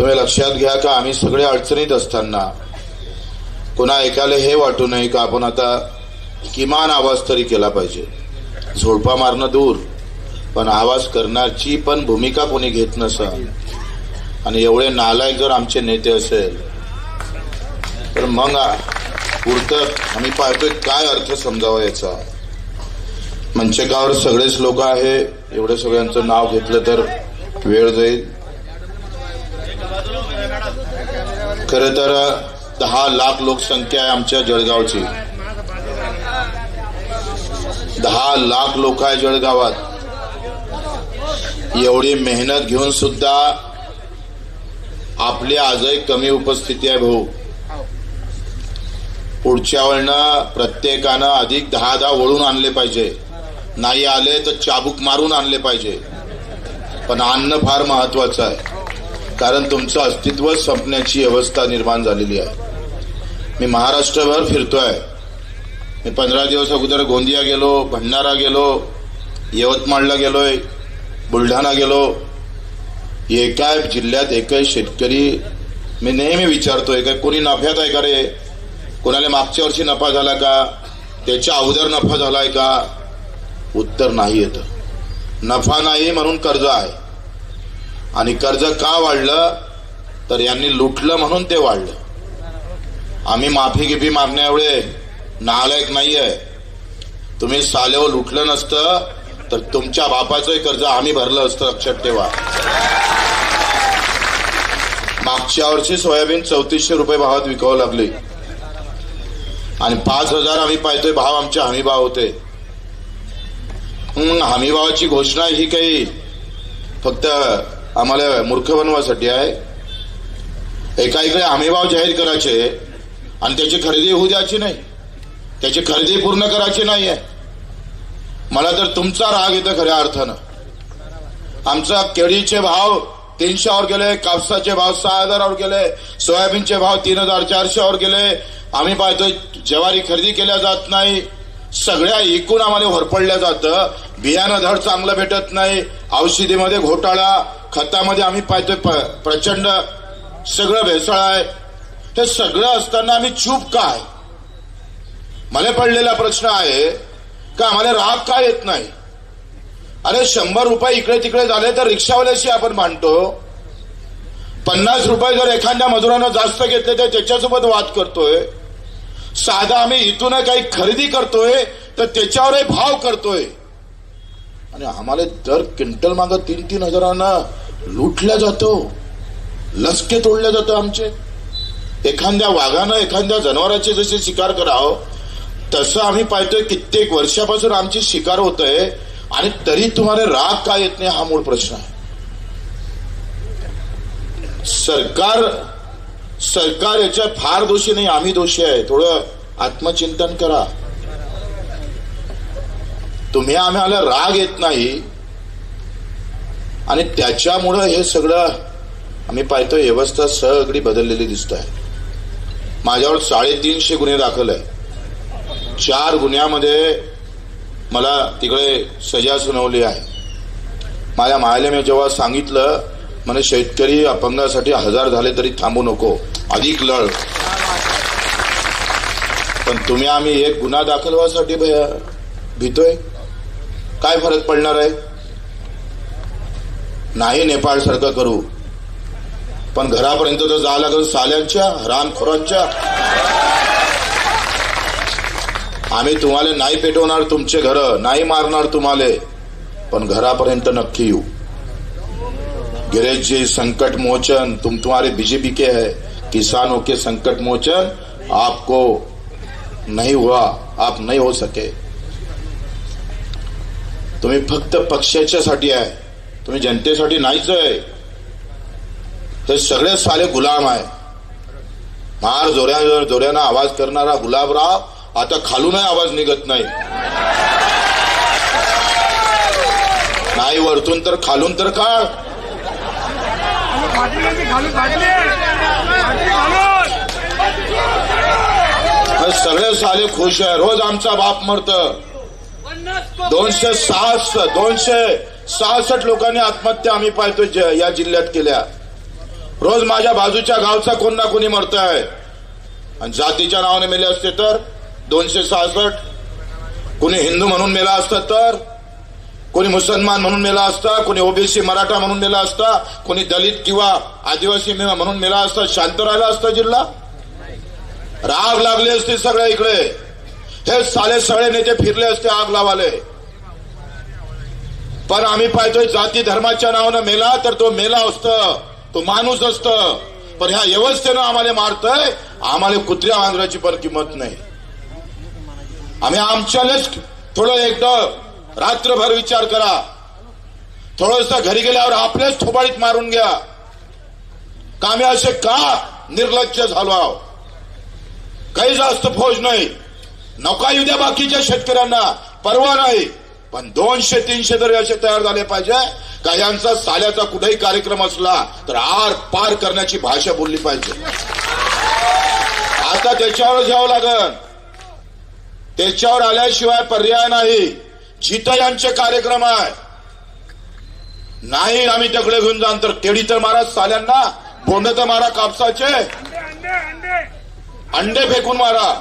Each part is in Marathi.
तुम्ही लक्षात घ्या का आम्ही सगळे अडचणीत असताना कोणा ऐकायला हे वाटू नये का आपण आता किमान आवाज तरी केला पाहिजे. झोडपा मारणं दूर पण आवाज करण्याची पण भूमिका कोणी घेत नसं आणि एवढे नालायक जर आमचे नेते असेल तर मग पुरतं आम्ही पाहतोय काय अर्थ समजावा याचा. मंचकावर सगळेच लोक आहे एवढं सगळ्यांचं नाव घेतलं तर वेळ जाईल. खर तर दहा लाख लोकसंख्या आहे आमच्या जळगावची. दहा लाख लोक आहे जळगावात. एवढी मेहनत घेऊन सुद्धा आपली आजही कमी उपस्थिती आहे भाऊ. पुढच्या वेळनं प्रत्येकानं अधिक दहा दहा वळून आणले पाहिजे. नाही आले तर चाबूक मारून आणले पाहिजे. पण अन्न फार महत्वाचं आहे. कारण तुमचं अस्तित्व संपण्याची अवस्था निर्माण झालेली आहे. मी महाराष्ट्रभर फिरतोय. मी पंधरा दिवस अगोदर गोंदिया गेलो भंडारा गेलो यवतमाळला गेलोय बुलढाणा गेलो. एका जिल्ह्यात एकही शेतकरी मी नेहमी विचारतोय का कोणी नफ्यात आहे का रे? कोणाला मागच्या वर्षी नफा झाला का? त्याच्या अगोदर नफा झालाय का? उत्तर नाही येत. नफा नाही म्हणून कर्ज आहे. आणि कर्ज का वाढलं? तर यांनी लुटलं म्हणून ते वाढलं. आम्ही माफी गिफी मागण्या एवढे नालायक नाहीये. तुम्ही सालेव लुटलं नसतं तर तुमच्या बापाचंही कर्ज आम्ही भरलं असतं लक्षात ठेवा. मागच्या वर्षी सोयाबीन चौतीसशे रुपये भावात विकावं लागली. आणि पाच हजार आम्ही पाहतोय भाव आमचे हमी भाव होते हमीभावाची हमी भावाची घोषणा ही काही फक्त आम्हाला मूर्ख बनवासाठी आहे. एका इकडे हमी भाव जाहीर करायचे आणि त्याची खरेदी होऊ द्यायची नाही. त्याची खरेदी पूर्ण करायची नाहीये मला तर तुमचा राग येतो खऱ्या अर्थानं. आमचा केळीचे भाव तीनशेवर गेले कापसाचे भाव सहा हजारावर गेले सोयाबीनचे भाव तीन हजार चारशेवर गेले. आम्ही पाहतोय ज्वारी खरेदी केल्या जात नाही. सगळ्या एकूण आम्हाला होरपडल्या जातं. बियाणं धड चांगलं भेटत नाही. औषधीमध्ये घोटाळा. खतामध्ये आम्ही पाहतोय प- प्रचंड सगळं भेसळ आहे. हे सगळं असताना आम्ही चूप काय? मला पडलेला प्रश्न आहे का आम्हाला राग काय येत नाही? अरे शंभर रुपये इकडे तिकडे झाले तर रिक्षावाल्याशी आपण मांडतो पन्नास रुपये जर एखाद्या मजुरानं जास्त घेतले तर त्याच्यासोबत वाद करतोय. साधा आम्ही इथून काही खरेदी करतोय तर त्याच्यावरही भाव करतोय. आणि आम्हाला दर क्विंटल माग तीन तीन हजारांना लुटल्या जातो. लसके तोडले जातं आमचे. एखाद्या वाघानं एखाद्या जनावराचे जसे शिकार करावं तसं आम्ही पाहतोय कित्येक वर्षापासून आमची शिकार होत आहे आणि तरी तुम्हाला राग का येत नाही हा मूळ प्रश्न आहे. सरकार सरकार याच्या फार दोषी नाही आम्ही दोषी आहे. थोडं आत्मचिंतन करा. तुम्ही आम्हाला राग येत नाही. आणि त्याच्यामुळं हे सगळं आम्ही पाहतो व्यवस्था सगळी बदललेली दिसत आहे माझ्यावर साडेतीनशे गुन्हे दाखल आहे चार गुन्ह्यामध्ये मला तिकडे सजा सुनावली आहे. माझ्या मायला मी जेव्हा सांगितलं म्हणे शेतकरी अपंगासाठी हजार झाले तरी थांबू नको अधिक लढ. पण तुम्ही आम्ही एक गुन्हा दाखल व्हायसाठी भीतोय? काय फरक पडणार आहे? नाही नेपाळ सारखं करू. पण घरापर्यंत तर जावं लागेल साल्यांच्या रानखोरांच्या. आम्ही तुम्हाला नाही पेटवणार तुमचे घर नाही मारणार तुम्हाला. पण घरापर्यंत नक्की येऊ. गिरीश जी संकट मोचन तुम तुम्हारे बीजेपी के है. किसानों के संकट मोचन आपको नहीं हुआ आप नहीं हो सके. तुम्ही फक्त पक्षाच्यासाठी आहे. तुम्ही जनतेसाठी नाहीच आहे. हे सगळे साले गुलाम आहे. मार जोऱ्या जोऱ्यानं आवाज करणारा गुलाबराव आता खालूनही आवाज निघत नाही. नाही वरतून तर खालून तर का सगळे साले खुश आहे. रोज आमचा बाप मरत. दोनशे सहासष्ट दोनशे सहासष्ट लोकांनी आत्महत्या आम्ही पाहतो ज- या जिल्ह्यात केल्या. रोज माझ्या बाजूच्या गावचा कोण ना कोणी मरत आहे. आणि जातीच्या नावाने मेले असते तर दोनशे सहासष्ट. कोणी हिंदू म्हणून मेला असता तर कोणी मुसलमान म्हणून मेला असता कोणी ओबीसी मराठा म्हणून मेला असता कोणी दलित किंवा आदिवासी म्हणून मेला असता शांत राहिला असता जिल्हा? राग लागली असते सगळ्या इकडे. हे साले सगळे नेते फिरले असते आग लावाले पण आम्ही पाहतोय जाती धर्माच्या नावानं मेला तर तो मेला असत तो माणूस असत. पण ह्या व्यवस्थेनं आम्हाला मारतय आम्हाला कुत्र्या वांद्राची पण किंमत नाही. आम्ही आमच्यालाच थोडं एकदा रात्रभर विचार करा. थोडस घरी गेल्यावर आपल्याच थोबाळीत मारून घ्या. कामे असे का निर्लक्ष झालो आहो काही जास्त फौज नाही. नौका येऊ द्या बाकीच्या शेतकऱ्यांना. परवा नाही. पण दोनशे तीनशे तरी असे तयार झाले पाहिजे का यांचा साल्याचा कुठेही कार्यक्रम असला तर आर पार करण्याची भाषा बोलली पाहिजे. आता त्याच्यावर घ्यावं लागल. त्याच्यावर आल्याशिवाय पर्याय नाही. जिथं यांचे कार्यक्रम आहे नाही आम्ही दगडे घेऊन जाण तर केडी तर मारा साल्यांना बोंड तर मारा कापसाचे. अंडे अंडे फेकून मारा.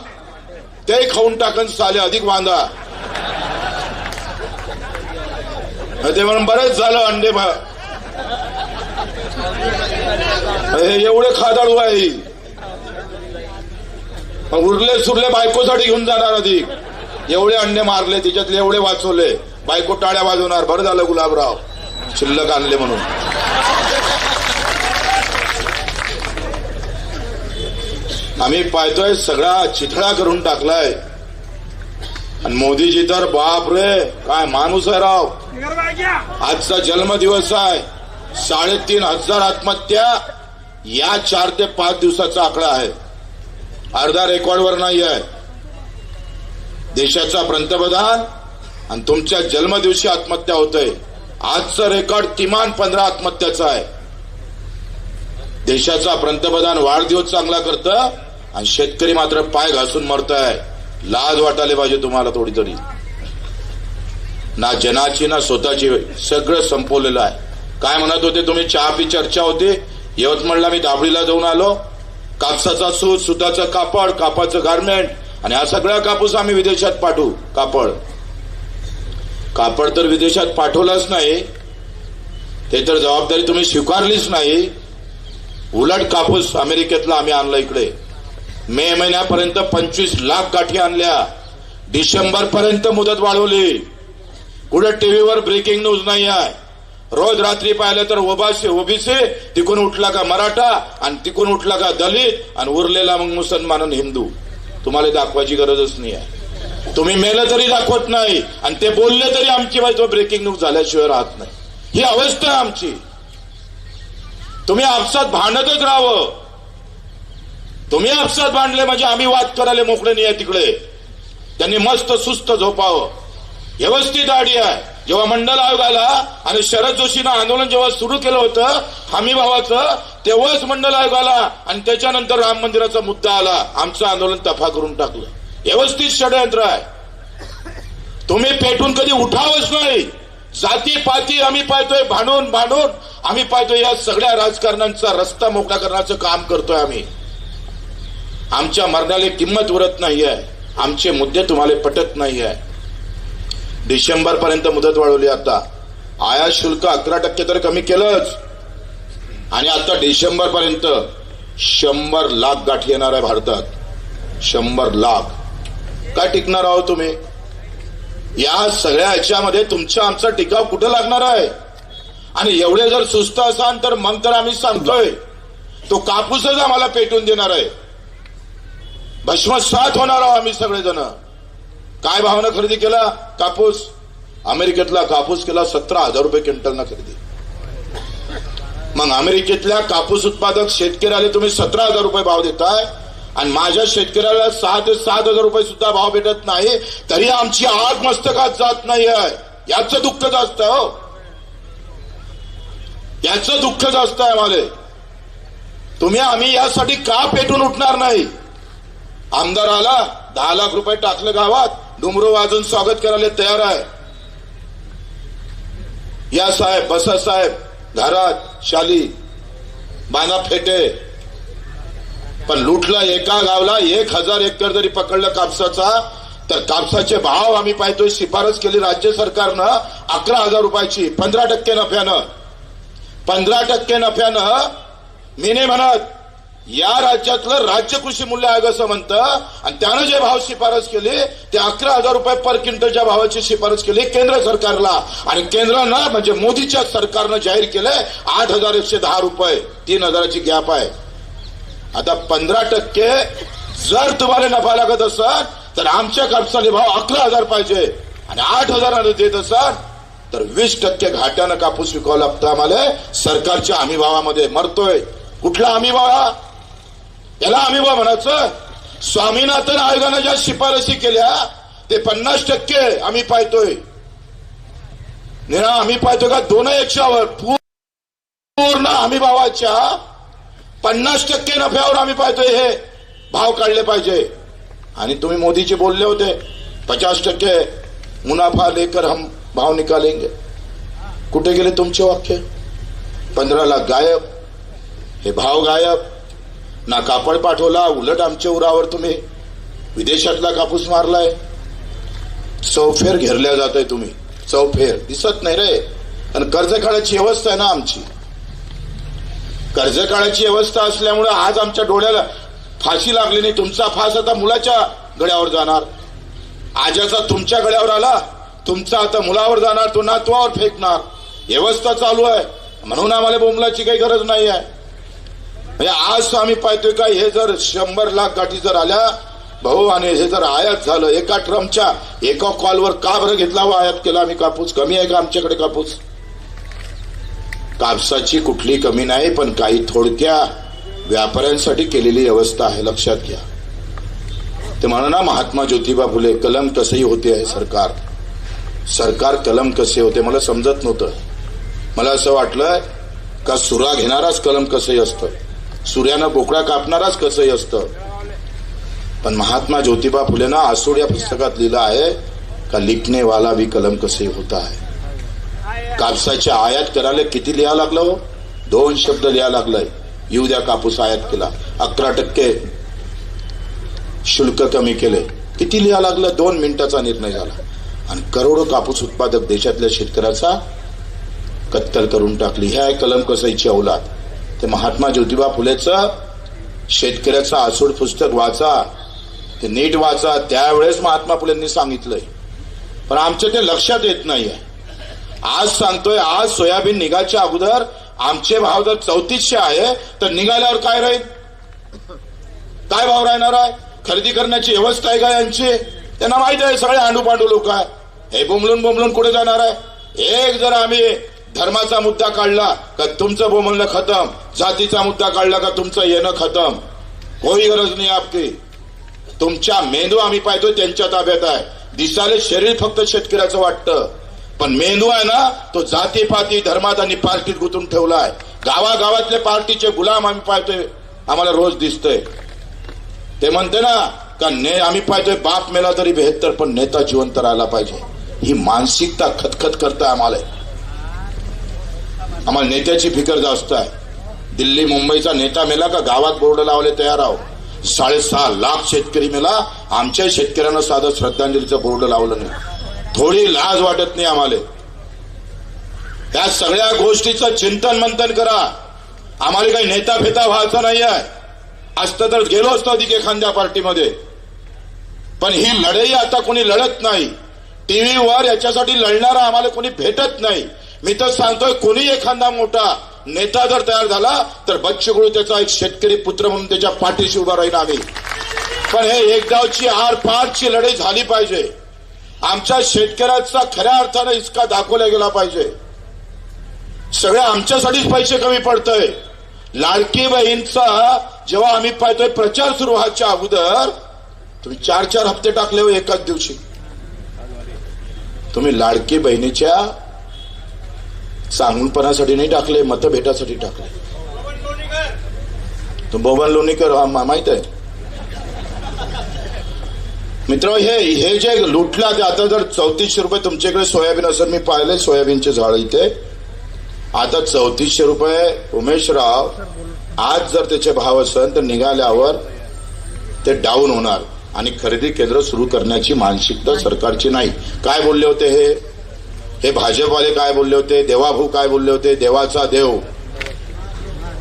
ते खाऊन टाकन साले अधिक बांधा ते म्हणून बरंच झालं अंडे भा- एवढे खादाडू आहे उरले सुरले बायकोसाठी घेऊन जाणार अधिक एवढे अंडे मारले तिच्यातले एवढे वाचवले. बायको टाळ्या वाजवणार बरं झालं गुलाबराव. शिल्लक आणले म्हणून. आम्ही पाहतोय सगळा चिथळा करून टाकलाय. आणि मोदीजी तर बाप रे काय माणूस आहे राव. आजचा जन्मदिवस आहे. साडेतीन हजार आत्महत्या या चार ते पाच दिवसाचा आकडा आहे. अर्धा रेकॉर्डवर नाही आहे. देशाचा पंतप्रधान आणि तुमच्या जन्मदिवशी आत्महत्या होतय. आजचं रेकॉर्ड किमान पंधरा आत्महत्याचं आहे. देशाचा पंतप्रधान वाढदिवस चांगला करतं आणि शेतकरी मात्र पाय घासून मरत आहे लाज वाटायला पाहिजे तुम्हाला थोडी तरी. ना जनाची ना स्वतःची सगळं संपवलेलं आहे. काय म्हणत होते तुम्ही? चहा पी चर्चा होती. यवतमाळला मी दाबळीला जाऊन आलो. कापसाचा सूत सुताचं कापड कापाचं गारमेंट आणि हा सगळा कापूस आम्ही विदेशात पाठवू. कापड. कापड तर विदेशात पाठवलाच नाही. ते तर जबाबदारी तुम्ही स्वीकारलीच नाही. उलट कापूस अमेरिकेतला आम्ही आणला इकडे. मे महिन्यापर्यंत पंचवीस लाख गाठी आणल्या. डिसेंबर पर्यंत मुदत वाढवली. कुठं टीव्हीवर ब्रेकिंग न्यूज नाही आहे. रोज रात्री पाहिलं तर ओबासी ओबीसी तिकून उठला का मराठा आणि तिकून उठला का दलित आणि उरलेला मग मुसलमान आणि हिंदू. तुम्हाला दाखवायची गरजच नाही आहे. तुम्ही मेलं तरी दाखवत नाही आणि ते बोलले तरी आमची बाजू ब्रेकिंग न्यूज झाल्याशिवाय राहत नाही. ही अवस्था आहे आमची. तुम्ही आपसात भांडतच राहावं. तुम्ही आपसात भांडले म्हणजे आम्ही वाद करायला मोकळे नाही आहे तिकडे. त्यांनी मस्त सुस्त झोपावं. व्यवस्थित आडी आहे. जेव्हा मंडल आयोग आला आणि शरद जोशीनं आंदोलन जेव्हा सुरू केलं होतं हमी भावाचं तेव्हाच मंडल आयोग आला आणि त्याच्यानंतर राम मंदिराचा मुद्दा आला. आमचं आंदोलन तफा करून टाकलं. व्यवस्थित षडयंत्र आहे. तुम्ही पेटून कधी उठावच नाही. जाती पाती आम्ही पाहतोय भांडून भांडून आम्ही पाहतोय या सगळ्या राजकारण्यांचा रस्ता मोकळा करण्याचं काम करतोय आम्ही. आमच्या मरणाला किंमत उरत आहे आमचे मुद्दे तुम्हाला पटत नाहीये. डिसेंबर पर्यंत मुदत वाढवली आता. आयात शुल्क अकरा टक्के तर कमी केलंच. आणि आता डिसेंबर पर्यंत शंभर लाख गाठी येणार आहे भारतात. शंभर लाख. काय टिकणार आहोत तुम्ही? या सगळ्या ह्याच्यामध्ये तुमचा आमचा टिकाव कुठं लागणार आहे? आणि एवढे जर सुस्त असाल तर मग तर आम्ही सांगतोय. तो कापूसच आम्हाला पेटून देणार आहे. भस्मसात होणार आहोत आम्ही सगळेजण. काय भावानं खरेदी केला? कापूस. अमेरिकेतला कापूस केला सतरा हजार रुपये क्विंटलनं खरेदी. मग अमेरिकेतल्या कापूस उत्पादक शेतकऱ्याला तुम्ही सतरा हजार रुपये भाव देताय आणि माझ्या शेतकऱ्याला सहा ते सात हजार रुपये सुद्धा भाव भेटत नाही तरी आमची आग मस्तकात जात नाही आहे याचं दुःख जास्त हो. याचं दुःख जास्त आहे आम्हाला. तुम्ही आम्ही यासाठी का पेटून उठणार नाही? आमदार आला दहा लाख रुपये टाकलं गावात. डुमरो वाजून स्वागत करायला तयार आहे. या साहेब बसा साहेब घरात शाली बाना फेटे. पण लुटला एका गावला एक हजार एकर जरी पकडलं कापसाचा तर कापसाचे भाव आम्ही पाहतोय शिफारस केली राज्य सरकारनं अकरा हजार रुपयाची पंधरा टक्के नफ्यानं. पंधरा टक्के नफ्यानं मी नाही म्हणत या राज्यातलं राज्य कृषी मूल्य आयोग असं म्हणतं आणि त्यानं जे भाव शिफारस केली ते अकरा हजार रुपये पर क्विंटलच्या भावाची शिफारस केली केंद्र सरकारला. आणि केंद्रानं म्हणजे मोदीच्या सरकारनं जाहीर केलंय आठ हजार एकशे दहा रुपये. तीन हजाराची गॅप आहे. आता पंधरा टक्के जर तुम्हाला नफा लागत असाल तर आमच्या कापसाले भाव अकरा हजार पाहिजे. आणि आठ हजारानं देत असाल तर वीस टक्के घाट्यानं कापूस विकावा लागतो आम्हाला. सरकारच्या हमी भावामध्ये मरतोय. कुठला हमी याला आम्ही बा म्हणायचं स्वामीनाथन आयोगानं ज्या शिफारसी केल्या ते पन्नास टक्के आम्ही पाहतोय. निरा आम्ही पाहतो का दोन एकशावर पूर्ण हमी भावाच्या पन्नास टक्के नफ्यावर आम्ही पाहतोय हे भाव काढले पाहिजे. आणि तुम्ही मोदीजी बोलले होते पचास टक्के मुनाफा लेकर हम भाव निकालेंगे. कुठे गेले तुमचे वाक्य? पंधरा लाख गायब. हे भाव गायब. ना कापड पाठवला उलट आमच्या उरावर तुम्ही विदेशातला कापूस मारलाय. चौफेर घेरल्या जातोय तुम्ही. चौफेर. दिसत नाही रे. आणि कर्ज काढायची व्यवस्था आहे ना आमची. कर्ज काढायची व्यवस्था असल्यामुळे आज आमच्या डोळ्याला फाशी लागली नाही. तुमचा फास आता मुलाच्या गळ्यावर जाणार. आजाचा तुमच्या गळ्यावर आला. तुमचा आता मुलावर जाणार. तो नातवावर फेकणार. व्यवस्था चालू आहे. म्हणून आम्हाला बोंबलाची काही गरज नाही आहे म्हणजे आज आम्ही पाहतोय का हे जर शंभर लाख गाठी जर आल्या भाऊ आणि हे जर आयात झालं एका ट्रम्पच्या एका कॉलवर का बरं घेतला व आयात केला? आम्ही कापूस कमी आहे का आमच्याकडे कापूस? कापसाची कुठली कमी नाही पण काही थोडक्या व्यापाऱ्यांसाठी केलेली व्यवस्था आहे. लक्षात घ्या. ते म्हणा ना महात्मा ज्योतिबा फुले कलम कसंही होते आहे सरकार. सरकार कलम कसे होते मला समजत नव्हतं. मला असं वाटलं का सुरा घेणाराच कलम कसंही असतं. सूर्यानं बोकडा कापणाराच कसंही असतं. पण महात्मा ज्योतिबा फुलेनं आसूड या पुस्तकात लिहिलं आहे का लिखने वाला भी कलम कसे होता आहे कापसाची आयात करायला किती लिहा लागलं हो? दोन शब्द लिहा लागलाय. येऊ द्या कापूस आयात केला. अकरा टक्के शुल्क कमी केले. किती लिहा लागलं? दोन मिनिटाचा निर्णय झाला. आणि करोडो कापूस उत्पादक देशातल्या शेतकऱ्याचा कत्तल करून टाकली. ह्या कलम कसाईची औलाद ते महात्मा ज्योतिबा फुलेचं शेतकऱ्याचं आसूड पुस्तक वाचा ते नीट वाचा. त्यावेळेस महात्मा फुलेंनी सांगितलंय. पण आमच्या ते लक्षात येत नाहीये. आज सांगतोय आज सोयाबीन निघायच्या अगोदर आमचे भाव जर चौतीसशे आहे तर निघाल्यावर काय राहील? काय भाव राहणार आहे? खरेदी करण्याची व्यवस्था आहे का यांची? त्यांना माहिती आहे सगळे आंडू पांडू लोक आहे. हे बोंबलून बोंबलून कुठे जाणार आहे? एक जर आम्ही धर्माचा मुद्दा काढला का तुमचं बोमलणं खतम? जातीचा मुद्दा काढला का तुमचं येणं खतम? कोई गरज नाही आपली तुमच्या मेंदू आम्ही पाहतो त्यांच्या ताब्यात आहे. दिसाले शरीर फक्त शेतकऱ्याचं वाटतं. पण मेंदू आहे ना तो जाती पाती धर्मात आणि पार्टीत गुंतून ठेवलाय. गावागावातले पार्टीचे गुलाम आम्ही पाहतोय आम्हाला रोज दिसतोय. ते म्हणते ना का ने आम्ही पाहतोय बाप मेला तरी बेहत्तर पण नेता जिवंत राहायला पाहिजे. ही मानसिकता खतखत करताय आम्हाला. आम्हाला नेत्याची फिकर जास्त आहे. दिल्ली मुंबईचा नेता मेला का गावात बोर्ड लावले तयार आहो साडेसहा लाख शेतकरी मेला आमच्या शेतकऱ्यांना साधं श्रद्धांजलीचं बोर्ड लावलं नाही. थोडी लाज वाटत नाही आम्हाला. या सगळ्या गोष्टीचं चिंतन मंथन करा. आम्हाला काही नेता फेता व्हायचं नाही आहे. असतं तर गेलो असतो अधिक एखाद्या पार्टीमध्ये. पण ही लढाई आता कोणी लढत नाही. टीव्हीवर याच्यासाठी लढणारा आम्हाला कोणी भेटत नाही. मी तर सांगतोय कोणी एखादा मोठा नेता जर तयार झाला तर बच्चूकडू त्याचा एक शेतकरी पुत्र म्हणून त्याच्या पाठीशी उभा राहील आम्ही. पण हे एकदावची आर पारची लढाई झाली पाहिजे. आमच्या शेतकऱ्याचा खऱ्या अर्थानं इसका दाखवला गेला पाहिजे. सगळे आमच्यासाठीच पैसे कमी पडतंय. लाडकी बहीणचा जेव्हा आम्ही पाहतोय प्रचार सुरू व्हायच्या अगोदर तुम्ही चार चार हप्ते टाकले हो एकाच दिवशी. तुम्ही लाडकी बहिणीच्या सांगूनपणासाठी नाही टाकले मतभेटासाठी टाकले. तो बबन लोणीकर हा मा- माहीत आहे? मित्र हे हे जे लुटला ते आता जर चौतीसशे रुपये तुमच्याकडे सोयाबीन असेल मी पाहिले सोयाबीनचे झाड इथे. आता चौतीसशे रुपये उमेशराव आज जर त्याचे भाव असेल तर निघाल्यावर ते डाऊन होणार. आणि खरेदी केंद्र सुरू करण्याची मानसिकता सरकारची नाही. काय बोलले होते हे? हे भाजपवाले काय बोलले होते? देवाभाऊ काय बोलले होते? देवाचा देव.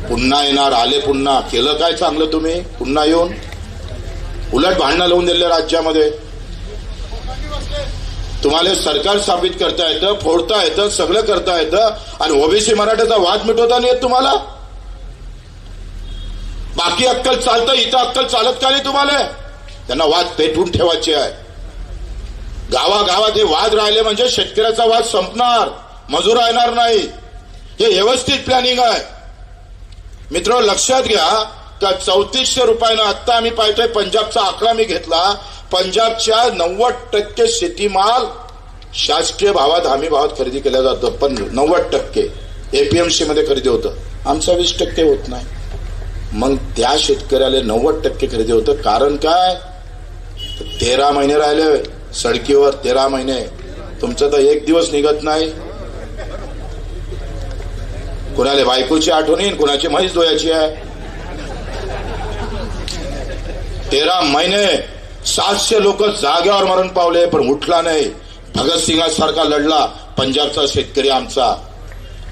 पुन्हा येणार आले पुन्हा. केलं काय चांगलं तुम्ही? पुन्हा येऊन? उलट भांडणं लावून दिले राज्यामध्ये. तुम्हाला सरकार स्थापित करता येतं फोडता येतं सगळं करता येतं आणि ओबीसी मराठ्याचा वाद मिटवता नाही येत तुम्हाला? बाकी अक्कल चालतं इथं अक्कल चालत का नाही तुम्हाला? त्यांना वाद पेटवून ठेवायचे आहे. गावागावात हे वाद राहिले म्हणजे शेतकऱ्याचा वाद संपणार. मजूर येणार नाही. हे व्यवस्थित प्लॅनिंग आहे. मित्र लक्षात घ्या का चौतीसशे रुपयानं आत्ता आम्ही पाहतोय पंजाबचा आकडा मी घेतला. पंजाबच्या नव्वद टक्के शेतीमाल शासकीय भावात हमी भावात खरेदी केला जातो. पण नव्वद टक्के एपीएमसी मध्ये खरेदी होतं. आमचा वीस टक्के होत नाही. मग त्या शेतकऱ्याला नव्वद टक्के खरेदी होतं. कारण काय? तेरा महिने राहिले. सडकीवर तेरा महिने. तुमचं तर एक दिवस निघत नाही. कुणाला बायकोची आठवण येईल कुणाची म्हैस दोयाची आहे? तेरा महिने सातशे लोक जाग्यावर मरण पावले पण उठला नाही. भगतसिंगासारखा लढला पंजाबचा शेतकरी आमचा.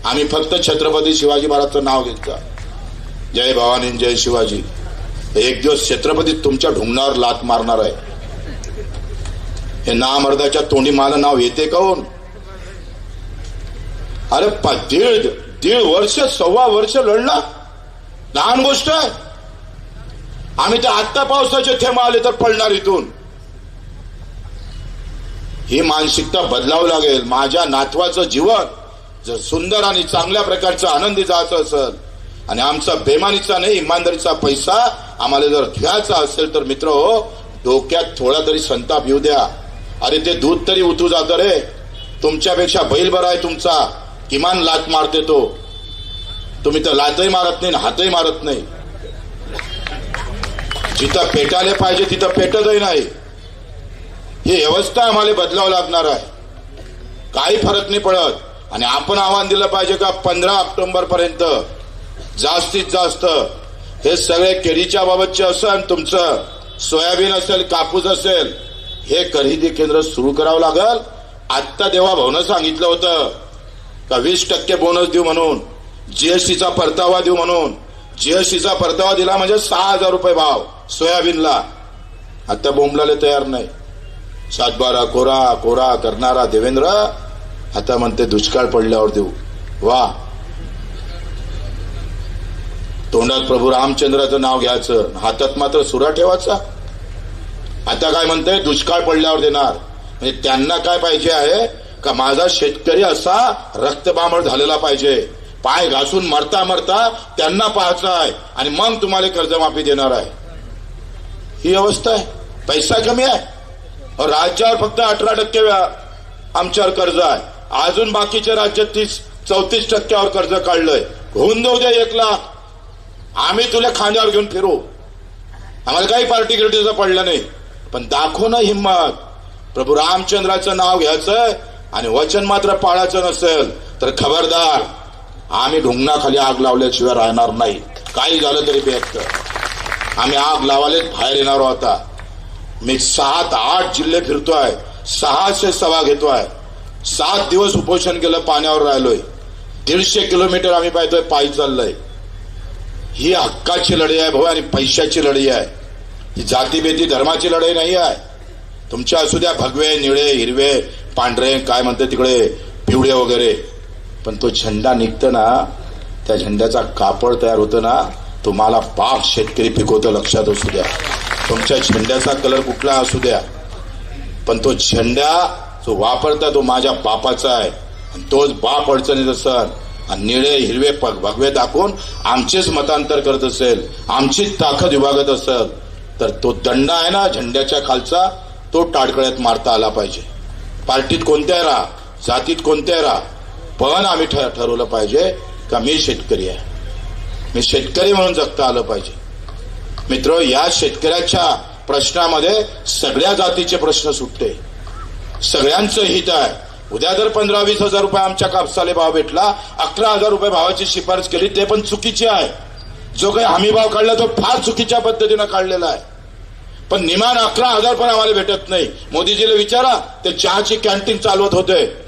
आम्ही फक्त छत्रपती शिवाजी महाराजचं नाव घेतलं. जय भवानी जय शिवाजी. एक दिवस छत्रपती तुमच्या ढुंगणावर लात मारणार आहे. हे नामर्दाच्या तोंडी मला नाव येते काऊन अरे दीड दीड वर्ष सव्वा वर्ष लढला. लहान गोष्ट आहे. आम्ही तर आत्ता पावसाचे थेंब आले तर पडणार इथून. ही मानसिकता बदलावं लागेल. माझ्या नातवाचं जीवन जर सुंदर आणि चांगल्या प्रकारचं आनंदी जायचं असेल आणि आमचा बेमानीचा नाही इमानदारीचा पैसा आम्हाला जर घ्यायचा असेल तर मित्र हो डोक्यात थोडा तरी संताप येऊ द्या. अरे ते दूध तरी उतू जातं रे. तुमच्यापेक्षा बैल बरा आहे तुमचा. किमान लात मारते तो. तुम्ही तर लातही मारत नाही आणि हातही मारत नाही. जिथं पेटायला पाहिजे तिथं पेटतही नाही. ही व्यवस्था आम्हाला बदलावं लागणार आहे. काही फरक नाही पडत. आणि आपण आव्हान दिलं पाहिजे का पंधरा ऑक्टोबर पर्यंत जास्तीत जास्त. हे सगळे केळीच्या बाबतचे असेल तुमचं सोयाबीन असेल कापूस असेल हे खरेदी केंद्र सुरू करावं लागल. आत्ता देवा भाऊनं सांगितलं होतं का वीस टक्के बोनस देऊ म्हणून जीएसटीचा परतावा देऊ म्हणून जीएसटीचा परतावा दिला म्हणजे सहा हजार रुपये भाव सोयाबीनला. आता बोंबलाले तयार नाही. सातबारा कोरा कोरा करणारा देवेंद्र आता म्हणते दुष्काळ पडल्यावर देऊ. वा. तोंडात प्रभू रामचंद्राचं नाव घ्यायचं हातात मात्र सुरा ठेवायचा. आता काय म्हणतंय? दुष्काळ पडल्यावर देणार. म्हणजे त्यांना काय पाहिजे आहे? का माझा शेतकरी असा रक्तबामळ झालेला पाहिजे. पाय घासून मरता मरता त्यांना पाहायचं आहे. आणि मग तुम्हाला कर्जमाफी देणार आहे. ही अवस्था आहे. पैसा कमी आहे. राज्यावर फक्त अठरा टक्के व्या- आमच्यावर कर्ज आहे. अजून बाकीच्या राज्यात तीस चौतीस टक्क्यावर कर्ज काढलंय. होऊन देऊ दे एक लाख. आम्ही तुला खांद्यावर घेऊन फिरू. आम्हाला काही पार्टी गिरटीचं पडलं नाही. पण दाखव ना हिंमत प्रभू रामचंद्राचं नाव घ्यायचं आणि वचन मात्र पाळायचं नसेल तर खबरदार आम्ही ढुंगणाखाली आग लावल्याशिवाय राहणार नाही. काही झालं तरी बेहत्तर आम्ही आग लावायला बाहेर येणार आता. मी सात आठ जिल्हे फिरतोय सहाशे सभा घेतोय. सात दिवस उपोषण केलं पाण्यावर राहिलोय. दीडशे किलोमीटर आम्ही पाहतोय पायी चाललोय. ही हक्काची लढाई आहे भाऊ आणि पैशाची लढाई आहे. ही जातीभेदी धर्माची लढाई नाही आहे. तुमच्या असू द्या भगवे निळे हिरवे पांढरे काय म्हणते तिकडे पिवळे वगैरे. पण तो झेंडा निघतं ना त्या झेंड्याचा कापड तयार होतं ना तुम्हाला पाक शेतकरी पिकवतं लक्षात असू द्या. तुमच्या झेंड्याचा कलर कुठला असू द्या. पण तो झेंडा जो वापरता तो माझ्या बापाचा आहे. आणि तोच बाप अडचणीत असन आणि निळे हिरवे पग भगवे दाखवून आमचेच मतांतर करत असेल. आमचीच ताकद विभागत असेल. तर तो दंड आहे ना झेंड्याच्या खालचा तो टाळकळ्यात मारता आला पाहिजे. पार्टीत कोणत्या राहा जातीत कोणत्या राहा पण आम्ही ठरवलं पाहिजे का मी शेतकरी आहे. मी शेतकरी म्हणून जगता आलं पाहिजे. मित्र या शेतकऱ्याच्या प्रश्नामध्ये सगळ्या जातीचे प्रश्न सुटते. सगळ्यांचं हित आहे. उद्या जर पंधरा वीस हजार रुपये आमच्या कापसाले भाव भेटला अकरा हजार रुपये भावाची शिफारस केली ते पण चुकीची आहे. जो काही हमीभाव काढला तो फार चुकीच्या पद्धतीनं काढलेला आहे. पण निमान अकरा हजार पण आम्हाला भेटत नाही. मोदीजीला विचारा ते चहाची कॅन्टीन चालवत होते.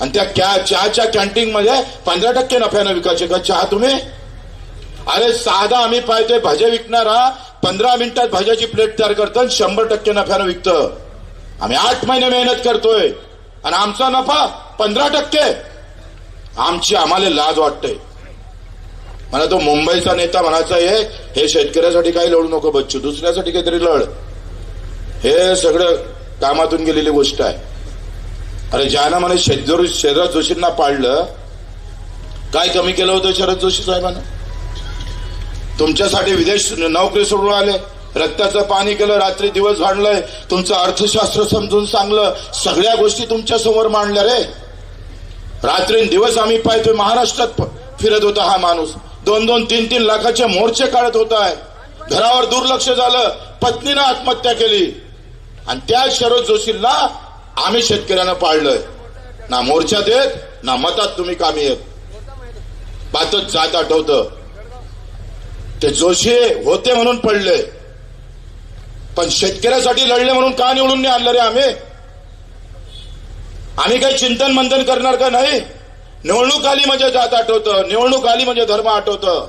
आणि त्या कॅ चहाच्या कॅन्टीन मध्ये पंधरा टक्के नफ्यानं विकायचे. का चहा तुम्ही? अरे साधा आम्ही पाहतोय भाज्या विकणारा पंधरा मिनिटात भाज्याची प्लेट तयार करतो आणि शंभर टक्के नफ्यानं विकतं. आम्ही आठ महिने मेहनत करतोय. आणि आमचा नफा पंधरा टक्के. आमची आम्हाला लाज वाटते. मला तो मुंबईचा नेता म्हणायचा आहे हे शेतकऱ्यासाठी काही लढू नको बच्चू दुसऱ्यासाठी काहीतरी लढ. हे सगळं कामातून गेलेली गोष्ट आहे. अरे ज्यानं म्हणे शेतजोर शरद जोशींना पाळलं काय कमी केलं होतं शरद जोशी साहेबांना? तुमच्यासाठी विदेश नोकरी सोडून आले रक्ताचं पाणी केलं रात्री दिवस भांडलंय तुमचं अर्थशास्त्र समजून सांगलं सगळ्या गोष्टी तुमच्यासमोर मांडल्या रे. रात्री दिवस आम्ही पाहतोय महाराष्ट्रात फिरत होता हा माणूस. दोन दोन तीन तीन लाखाचे मोर्चे काढत होत आहे. घरावर दुर्लक्ष झालं पत्नीनं आत्महत्या केली. आणि त्या शरद जोशींना आम्ही शेतकऱ्यांना पाळलंय. ना मोर्चा देत ना मतात तुम्ही कामी येत. बातच जात आठवतं. ते जोशी होते म्हणून पडले. पण शेतकऱ्यासाठी लढले म्हणून का निवडून नाही आणलं रे आम्ही? आम्ही काही चिंतन मंथन करणार का नाही? निवडणूक आली म्हणजे जात आठवतं निवडणूक आली म्हणजे धर्म आठवतं.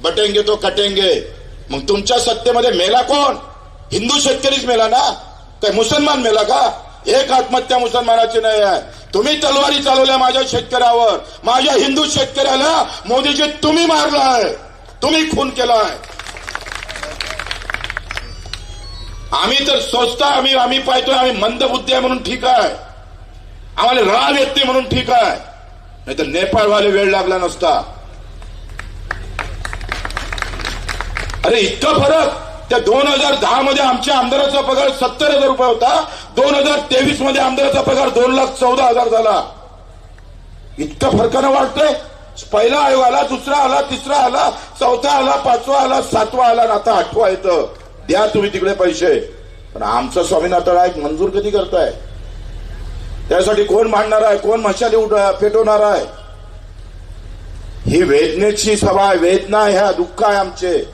बटेंगे तो कटेंगे. मग तुमच्या सत्तेमध्ये मेला कोण? हिंदू शेतकरीच मेला ना? काय मुसलमान मेला का? एक आत्महत्या मुसलमानाची नाही आहे. तुम्ही तलवारी चालवल्या माझ्या शेतकऱ्यावर. माझ्या हिंदू शेतकऱ्याला मोदीजी तुम्ही मारलाय. तुम्ही खून केलाय. आम्ही तर स्वस्त आम्ही आम्ही पाहतोय आम्ही मंदबुद्धी आहे म्हणून ठीक आहे. आम्हाला राग येते म्हणून ठीक आहे. नाही तर नेपाळवाले वेळ लागला नसता. अरे इतकं फरक! त्या दोन हजार दहा मध्ये आमच्या आमदाराचा पगार सत्तर हजार रुपये होता. दोन हजार तेवीसमध्ये आमदाराचा पगार दोन लाख चौदा हजार झाला. इतका फरकानं वाटतंय पहिला आयोग आला दुसरा आला तिसरा आला चौथा आला पाचवा आला सातवा आला ना आता आठवा येतं. द्या तुम्ही तिकडे पैसे. पण आमचं स्वामीनाथन आयोग मंजूर कधी करताय? त्यासाठी कोण मांडणार आहे? कोण मशाली उठ पेटवणार आहे? ही वेदनेची सभा आहे. वेदना ह्या दुःख आहे आमचे.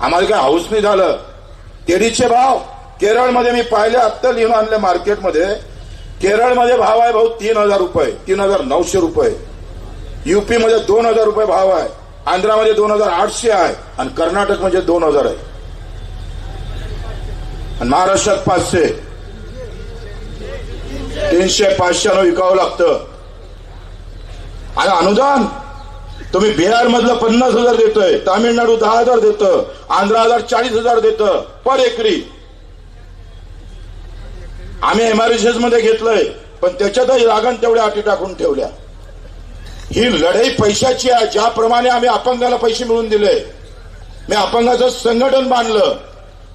आम्हाला काय हाऊस नाही झालं. केरीचे भाव. केरळमध्ये मी पाहिले आत्ता लिहून आणले मार्केटमध्ये. केरळमध्ये भाव आहे भाऊ तीन हजार रुपये. तीन हजार नऊशे रुपये. युपीमध्ये दोन हजार रुपये भाव आहे. आंध्रामध्ये दोन हजार आठशे आहे. आणि कर्नाटक म्हणजे दोन हजार आहे. आणि महाराष्ट्रात पाचशे. तीनशे पाचशेनं विकावं लागतं. आणि अनुदान तुम्ही बिहार मधलं पन्नास हजार देतोय तामिळनाडू दहा हजार देतं आंध्र हजार चाळीस हजार देतं पर एकरी. आम्ही एमआरएसएसमध्ये घेतलंय पण त्याच्यातही लागण तेवढ्या अटी टाकून ठेवल्या. ही लढाई पैशाची आहे ज्याप्रमाणे आम्ही अपंगाला पैसे मिळवून दिले. मी अपंगाचं संघटन बांधलं.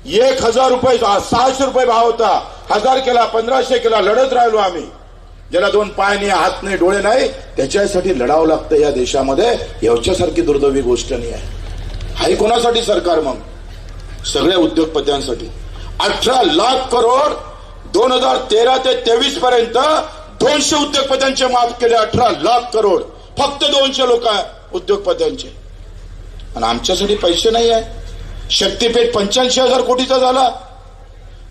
एक हजार रुपये सहाशे रुपये भाव होता. हजार केला पंधराशे केला लढत राहिलो आम्ही. ज्याला दोन पाय नाही हात नाही डोळे नाही त्याच्यासाठी लढावं लागतं या देशामध्ये. याच्यासारखी दुर्दैवी गोष्ट नाही आहे. हाय कोणासाठी सरकार मग? सगळ्या उद्योगपत्यांसाठी. अठरा लाख करोड दोन हजार तेरा ते तेवीस पर्यंत दोनशे उद्योगपत्यांचे माफ केले अठरा लाख करोड. फक्त दोनशे लोक उद्योगपत्यांचे. आणि आमच्यासाठी पैसे नाही आहे. शक्तीपेठ पंच्याऐंशी हजार कोटीचा झाला.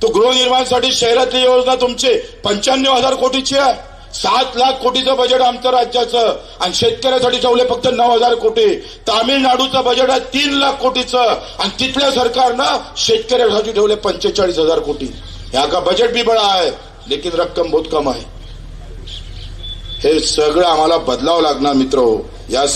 तो गृहनिर्माणसाठी शहरातली योजना तुमची पंच्याण्णव हजार कोटीची आहे. सात लाख कोटीचं बजेट आमचं राज्याचं आणि शेतकऱ्यासाठी ठेवले फक्त नऊ हजार कोटी. तामिळनाडूचं बजेट आहे तीन लाख कोटीचं आणि तिथल्या सरकारनं शेतकऱ्यासाठी ठेवले पंचेचाळीस हजार कोटी. ह्या का बजेट बी बळा आहे लेकिन रक्कम बहुत कम आहे. हे सगळं आम्हाला बदलावं लागणार मित्र. या